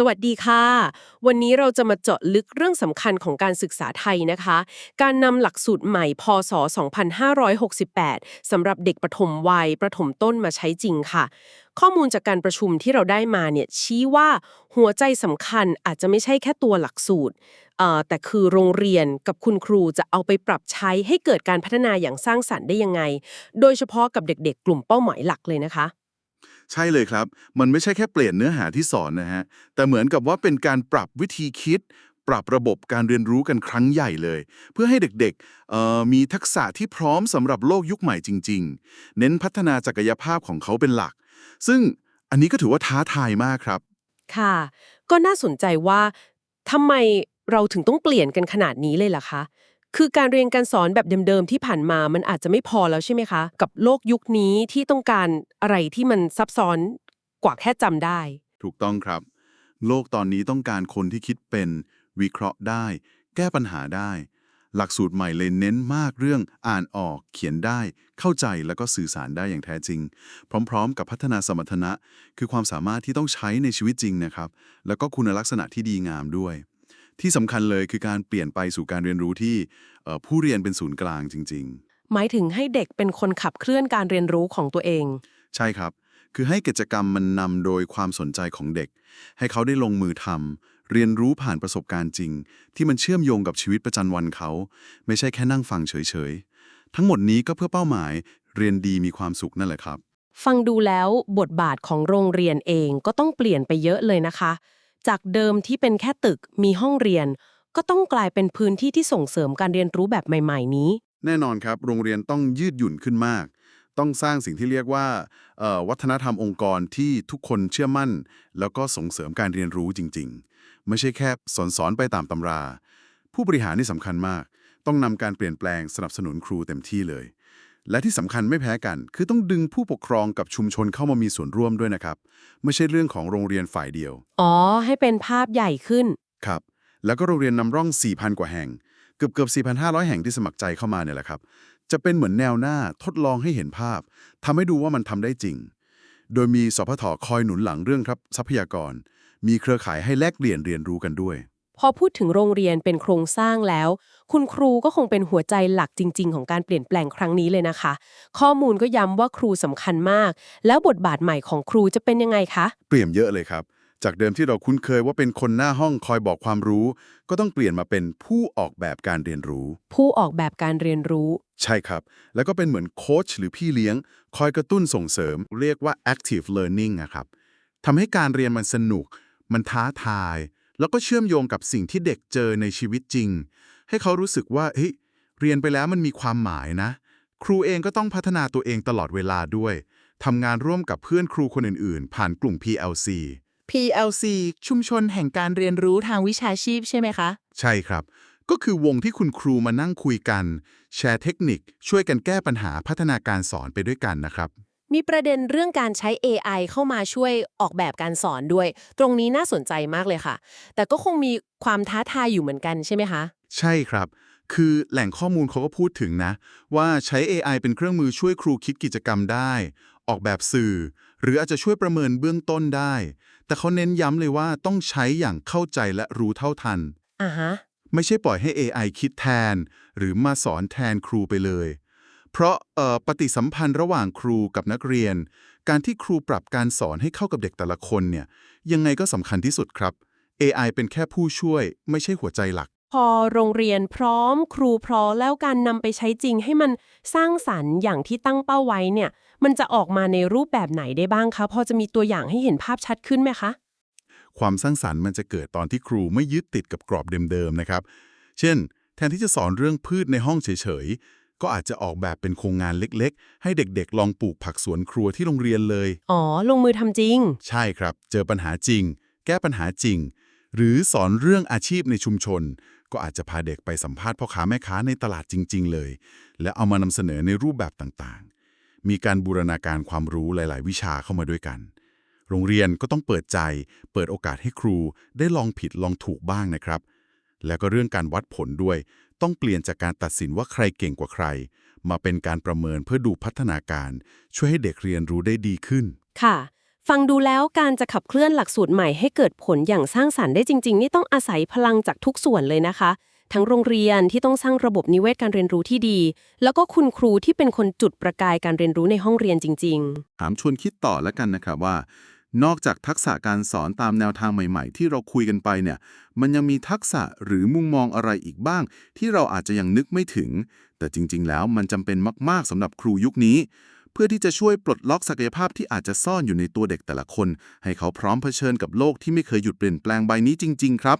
สวัสดีค่ะ วันนี้เราจะมาเจาะลึกเรื่องสำคัญของการศึกษาไทยนะคะ การนำหลักสูตรใหม่ พศ 2568 สำหรับเด็กประถมวัยประถมต้นมาใช้จริงค่ะ ข้อมูลจากการประชุมที่เราได้มาเนี่ยชี้ว่าหัวใจสำคัญอาจจะไม่ใช่แค่ตัวหลักสูตรเอ่อแต่คือโรงเรียนกับคุณครูจะเอาไปปรับใช้ให้เกิดการพัฒนาอย่างสร้างสรรค์ได้ยังไง โดยเฉพาะกับเด็กๆ กลุ่มเป้าหมายหลักเลยนะคะ ใช่เลยครับ มันไม่ใช่แค่เปลี่ยนเนื้อหาที่สอนนะฮะ แต่เหมือนกับว่าเป็นการปรับวิธีคิด ปรับระบบการเรียนรู้กันครั้งใหญ่เลย เพื่อให้เด็กๆมีทักษะที่พร้อมสำหรับโลกยุคใหม่จริง ๆ เน้นพัฒนาศักยภาพของเขาเป็นหลัก ซึ่งอันนี้ก็ถือว่าท้าทายมากครับ ค่ะ ก็น่าสนใจว่าทำไมเราถึงต้องเปลี่ยนกันขนาดนี้เลยล่ะคะ คือการเรียนการสอนแบบเดิมๆที่ผ่านมามันอาจจะไม่พอแล้วใช่ไหมคะ กับโลกยุคนี้ที่ต้องการอะไรที่มันซับซ้อนกว่าแค่จำได้ ถูกต้องครับ โลกตอนนี้ต้องการคนที่คิดเป็น วิเคราะห์ได้ แก้ปัญหาได้ หลักสูตรใหม่เลยเน้นมากเรื่องอ่านออกเขียนได้ เข้าใจแล้วก็สื่อสารได้อย่างแท้จริง พร้อม ๆ กับพัฒนาสมรรถนะ คือความสามารถที่ต้องใช้ในชีวิตจริงนะครับ แล้วก็คุณลักษณะที่ดีงามด้วย ที่สำคัญเลยคือการเปลี่ยนไปสู่การเรียนรู้ที่เอ่อผู้เรียนเป็นศูนย์กลางจริงๆหมายถึงให้เด็กเป็นคนขับเคลื่อนการเรียนรู้ของตัวเองใช่ครับ คือให้กิจกรรมมันนำโดยความสนใจของเด็ก ให้เขาได้ลงมือทำเรียนรู้ผ่านประสบการณ์จริง ที่มันเชื่อมโยงกับชีวิตประจำวันเขา ไม่ใช่แค่นั่งฟังเฉยๆ ทั้งหมดนี้ก็เพื่อเป้าหมาย เรียนดีมีความสุขนั่นแหละครับ ฟังดูแล้วบทบาทของโรงเรียนเองก็ต้องเปลี่ยนไปเยอะเลยนะคะ จากเดิมที่เป็นแค่ตึกมีห้องเรียน ก็ต้องกลายเป็นพื้นที่ที่ส่งเสริมการเรียนรู้แบบใหม่ ๆ นี้ แน่นอนครับ โรงเรียนต้องยืดหยุ่นขึ้นมาก ต้องสร้างสิ่งที่เรียกว่าวัฒนธรรมองค์กรที่ทุกคนเชื่อมั่น แล้วก็ส่งเสริมการเรียนรู้จริง ๆ ไม่ใช่แค่สอนสอนไปตามตำรา ผู้บริหารนี่สำคัญมาก ต้องนำการเปลี่ยนแปลงสนับสนุนครูเต็มที่เลย และที่สำคัญไม่แพ้กัน คือต้องดึงผู้ปกครองกับชุมชนเข้ามามีส่วนร่วมด้วยนะครับ ไม่ใช่เรื่องของโรงเรียนฝ่ายเดียว อ๋อ ให้เป็นภาพใหญ่ขึ้น ครับ แล้วก็โรงเรียนนำร่อง 4,000 กว่าแห่ง เกือบเกือบ4,500 แห่งที่สมัครใจเข้ามาเนี่ยแหละครับ จะเป็นเหมือนแนวหน้าทดลองให้เห็นภาพทำให้ดูว่ามันทำได้จริง โดยมีสพทคอยหนุนหลังเรื่องครับทรัพยากร มีเครือข่ายให้แลกเปลี่ยนเรียนรู้กันด้วย พอพูดถึงโรงเรียนเป็นโครงสร้างแล้ว คุณครูก็คงเป็นหัวใจหลักจริง ๆ ของการเปลี่ยนแปลงครั้งนี้เลยนะคะ ข้อมูลก็ย้ำว่าครูสำคัญมาก แล้วบทบาทใหม่ของครูจะเป็นยังไงคะ เปลี่ยนเยอะเลยครับ จากเดิมที่เราคุ้นเคยว่าเป็นคนหน้าห้องคอยบอกความรู้ ก็ต้องเปลี่ยนมาเป็นผู้ออกแบบการเรียนรู้ ผู้ออกแบบการเรียนรู้ ใช่ครับ แล้วก็เป็นเหมือนโค้ชหรือพี่เลี้ยง คอยกระตุ้นส่งเสริม เรียกว่า active learning นะครับทำให้การเรียนมันสนุก มันท้าทาย แล้วก็เชื่อมโยงกับสิ่งที่เด็กเจอในชีวิตจริง ให้เขารู้สึกว่าเฮ้ยเรียนไปแล้วมันมีความหมายนะ ครูเองก็ต้องพัฒนาตัวเองตลอดเวลาด้วยทำงานร่วมกับเพื่อนครูคนอื่นๆ ผ่านกลุ่ม PLC PLC ชุมชนแห่งการเรียนรู้ทางวิชาชีพใช่ไหมคะ ใช่ครับ ก็คือวงที่คุณครูมานั่งคุยกัน แชร์เทคนิค ช่วยกันแก้ปัญหาพัฒนาการสอนไปด้วยกันนะครับ มีประเด็นเรื่องการใช้ AI เข้ามาช่วยออกแบบการสอนด้วย ตรงนี้น่าสนใจมากเลยค่ะ แต่ก็คงมีความท้าทายอยู่เหมือนกันใช่ไหมคะ ใช่ครับ คือแหล่งข้อมูลเขาก็พูดถึงนะ ว่าใช้ AI เป็นเครื่องมือช่วยครูคิดกิจกรรมได้ ออกแบบสื่อ หรืออาจจะช่วยประเมินเบื้องต้นได้ แต่เขาเน้นย้ำเลยว่าต้องใช้อย่างเข้าใจและรู้เท่าทัน อ่าฮะ ไม่ใช่ปล่อยให้ AI คิดแทน หรือมาสอนแทนครูไปเลย เพราะเอ่อปฏิสัมพันธ์ระหว่างครูกับนักเรียน การที่ครูปรับการสอนให้เข้ากับเด็กแต่ละคนเนี่ยยังไงก็สำคัญที่สุดครับ AI เป็นแค่ผู้ช่วย ไม่ใช่หัวใจหลัก พอโรงเรียนพร้อม ครูพร้อมแล้วการนำไปใช้จริงให้มันสร้างสรรค์อย่างที่ตั้งเป้าไว้เนี่ย มันจะออกมาในรูปแบบไหนได้บ้างคะ พอจะมีตัวอย่างให้เห็นภาพชัดขึ้นไหมคะ ความสร้างสรรค์มันจะเกิดตอนที่ครูไม่ยึดติดกับกรอบเดิมๆนะครับ เช่น แทนที่จะสอนเรื่องพืชในห้องเฉยๆ ก็อาจจะออกแบบเป็นโครงงานเล็กๆ ให้เด็กๆ ลองปลูกผักสวนครัวที่โรงเรียนเลย อ๋อ ลงมือทำจริง ใช่ครับ เจอปัญหาจริง แก้ปัญหาจริง หรือสอนเรื่องอาชีพในชุมชน ก็อาจจะพาเด็กไปสัมภาษณ์พ่อค้าแม่ค้าในตลาดจริง ๆ เลย และเอามานำเสนอในรูปแบบต่างๆ มีการบูรณาการความรู้หลาย ๆ วิชาเข้ามาด้วยกัน โรงเรียนก็ต้องเปิดใจ เปิดโอกาสให้ครูได้ลองผิดลองถูกบ้างนะครับ แล้วก็เรื่องการวัดผลด้วย ต้องเปลี่ยนจากการตัดสินว่าใครเก่งกว่าใคร มาเป็นการประเมินเพื่อดูพัฒนาการ ช่วยให้เด็กเรียนรู้ได้ดีขึ้น ค่ะ ฟังดูแล้วการจะขับเคลื่อนหลักสูตรใหม่ให้เกิดผลอย่างสร้างสรรค์ได้จริง ๆ นี่ต้องอาศัยพลังจากทุกส่วนเลยนะคะ ทั้งโรงเรียนที่ต้องสร้างระบบนิเวศการเรียนรู้ที่ดี แล้วก็คุณครูที่เป็นคนจุดประกายการเรียนรู้ในห้องเรียนจริง ๆ ถามชวนคิดต่อแล้วกันนะครับว่า นอกจากทักษะการสอนตามแนวทางใหม่ ๆ ที่เราคุยกันไปเนี่ย มันยังมีทักษะหรือมุมมองอะไรอีกบ้าง ที่เราอาจจะยังนึกไม่ถึง แต่จริง ๆ แล้วมันจำเป็นมาก ๆสำหรับครูยุคนี้ พื่อที่จะช่วยปลดล็อกศักยภาพที่อาจจะซ่อนอยู่ในตัวเด็กแต่ละคน ให้เขาพร้อมเผชิญกับโลกที่ไม่เคยหยุดเปลี่ยนแปลงใบนี้จริง ๆ ครับ